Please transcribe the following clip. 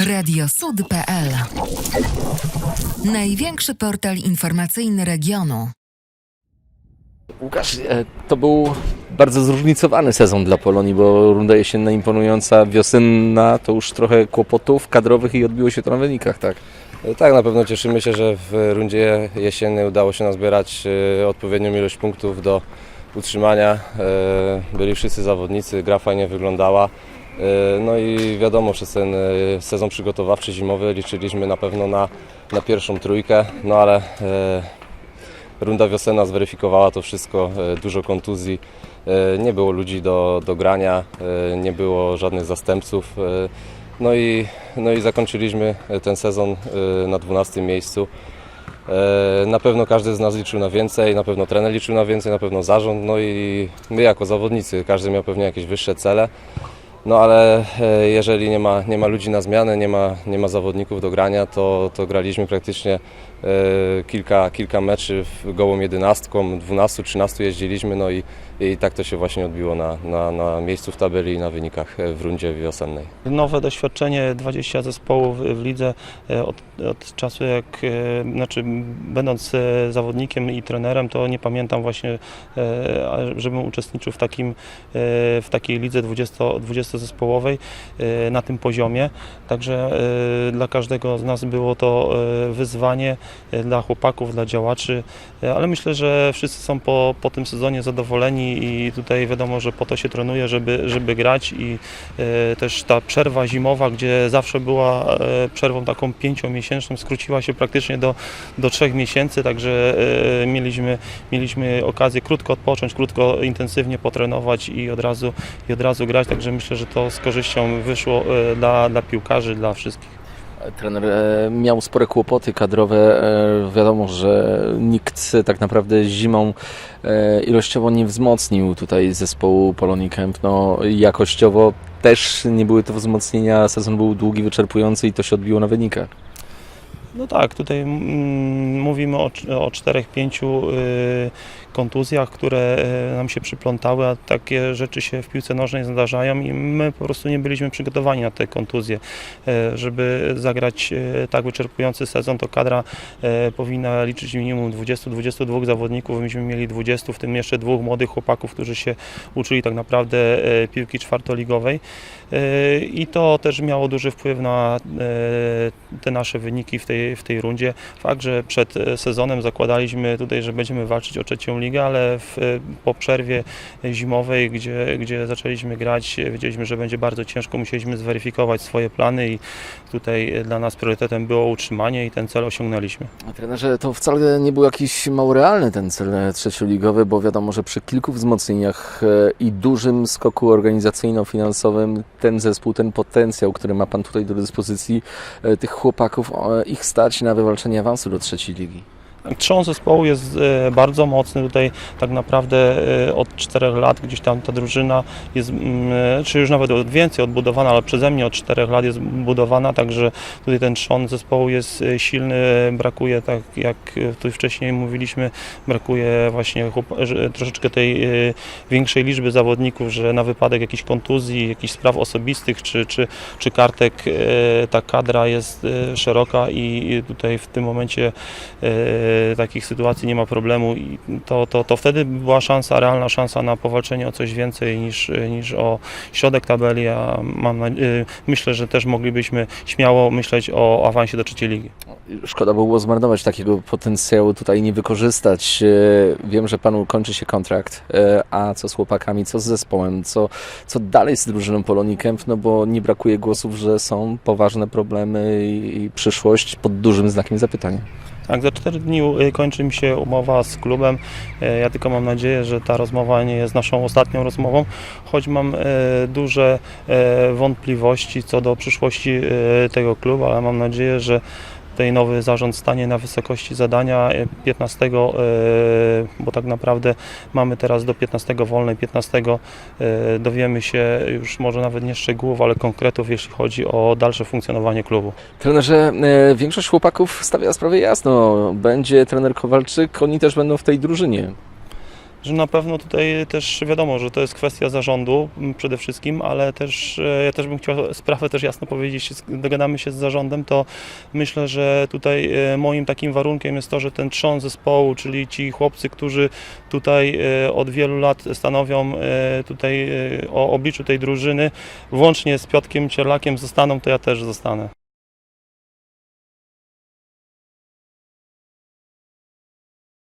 Radiosud.pl Największy portal informacyjny regionu. Łukasz, e, to był bardzo zróżnicowany sezon dla Polonii, bo runda jesienna imponująca, wiosenna to już trochę kłopotów kadrowych i odbiło się to na wynikach, tak? Tak, na pewno cieszymy się, że w rundzie jesiennej udało się nazbierać e, odpowiednią ilość punktów do utrzymania. E, Byli wszyscy zawodnicy, gra fajnie wyglądała. E, No i wiadomo, przez ten e, sezon przygotowawczy zimowy liczyliśmy na pewno na, na pierwszą trójkę, no ale e, runda wiosenna zweryfikowała to wszystko, dużo kontuzji, nie było ludzi do, do grania, nie było żadnych zastępców. No i, no i zakończyliśmy ten sezon na 12 miejscu. Na pewno każdy z nas liczył na więcej, na pewno trener liczył na więcej, na pewno zarząd, no i my jako zawodnicy, każdy miał pewnie jakieś wyższe cele. No ale e, jeżeli nie ma, nie ma ludzi na zmianę, nie ma, nie ma zawodników do grania, to, to graliśmy praktycznie e, kilka, kilka meczy gołą jedenastką, 12-13 jeździliśmy, no i, i tak to się właśnie odbiło na, na, na miejscu w tabeli i na wynikach e, w rundzie wiosennej. Nowe doświadczenie, 20 zespołów w lidze od, od czasu jak, znaczy będąc zawodnikiem i trenerem, to nie pamiętam właśnie, żebym uczestniczył w, takim, w takiej lidze 20, 20 zespołowej e, na tym poziomie. Także e, dla każdego z nas było to e, wyzwanie, dla chłopaków, dla działaczy, ale myślę, że wszyscy są po, po tym sezonie zadowoleni i tutaj wiadomo, że po to się trenuje, żeby, żeby grać i też ta przerwa zimowa, gdzie zawsze była przerwą taką pięciomiesięczną, skróciła się praktycznie do, do trzech miesięcy, także mieliśmy, mieliśmy okazję krótko odpocząć, krótko, intensywnie potrenować i od razu, i od razu grać, także myślę, że to z korzyścią wyszło e, dla, dla piłkarzy, dla wszystkich. Trener e, miał spore kłopoty kadrowe. E, Wiadomo, że nikt tak naprawdę zimą ilościowo nie wzmocnił tutaj zespołu Polonii. No, jakościowo też nie były to wzmocnienia. Sezon był długi, wyczerpujący i to się odbiło na wynikach. No tak, tutaj mm, mówimy o, cz- o czterech, pięciu y, kontuzjach, które y, nam się przyplątały, a takie rzeczy się w piłce nożnej zdarzają i my po prostu nie byliśmy przygotowani na te kontuzje. Y, żeby zagrać tak wyczerpujący sezon, to kadra powinna liczyć minimum 20-22 zawodników. Myśmy mieli 20, w tym jeszcze dwóch młodych chłopaków, którzy się uczyli tak naprawdę piłki czwartoligowej. I to też miało duży wpływ na te nasze wyniki w tej, w tej rundzie. Fakt, że przed e, sezonem zakładaliśmy tutaj, że będziemy walczyć o trzecią ligę, ale w, e, po przerwie zimowej, gdzie, gdzie zaczęliśmy grać, e, wiedzieliśmy, że będzie bardzo ciężko, musieliśmy zweryfikować swoje plany i tutaj dla nas priorytetem było utrzymanie i ten cel osiągnęliśmy. A Trenerze, to wcale nie był jakiś mało realny ten cel trzecioligowy, bo wiadomo, że przy kilku wzmocnieniach i dużym skoku organizacyjno-finansowym ten zespół, ten potencjał, który ma Pan tutaj do dyspozycji, tych chłopaków, ich stać na wywalczenie awansu do trzeciej ligi. Trzon zespołu jest e, bardzo mocny. Tutaj tak naprawdę e, od czterech lat gdzieś tam ta drużyna jest, mm, e, czy już nawet od więcej odbudowana, ale przeze mnie od czterech lat jest budowana, także tutaj ten trzon zespołu jest silny. Brakuje, tak jak tu wcześniej mówiliśmy, brakuje właśnie troszeczkę tej większej liczby zawodników, że na wypadek jakichś kontuzji, jakichś spraw osobistych czy, czy, czy kartek ta kadra jest szeroka i tutaj w tym momencie takich sytuacji nie ma problemu i to, to, to wtedy była szansa, realna szansa na powalczenie o coś więcej niż, niż o środek tabeli, a mam, y, myślę, że też moglibyśmy śmiało myśleć o awansie do trzeciej ligi. Szkoda było zmarnować takiego potencjału, tutaj nie wykorzystać. E, Wiem, że Panu kończy się kontrakt, e, a co z chłopakami, co z zespołem, co, co dalej z drużyną Polonii no bo nie brakuje głosów, że są poważne problemy i przyszłość pod dużym znakiem zapytania. Tak, za 4 dni y, kończy mi się umowa z klubem. E, Ja tylko mam nadzieję, że ta rozmowa nie jest naszą ostatnią rozmową, choć mam e, duże e, wątpliwości co do przyszłości tego klubu, ale mam nadzieję, że tutaj nowy zarząd stanie na wysokości zadania e, 15, e, bo tak naprawdę mamy teraz do 15 wolnej, 15 e, dowiemy się już może nawet nie szczegółów, ale konkretów, jeśli chodzi o dalsze funkcjonowanie klubu. Trenerze, e, większość chłopaków stawia sprawę jasno. Będzie trener Kowalczyk, oni też będą w tej drużynie. Że na pewno tutaj też wiadomo, że to jest kwestia zarządu przede wszystkim, ale też e, ja też bym chciał sprawę też jasno powiedzieć, jeśli dogadamy się z zarządem, to myślę, że tutaj e, moim takim warunkiem jest to, że ten trzon zespołu, czyli ci chłopcy, którzy tutaj e, od wielu lat stanowią tutaj o obliczu tej drużyny, włącznie z Piotkiem Cierlakiem zostaną, to ja też zostanę.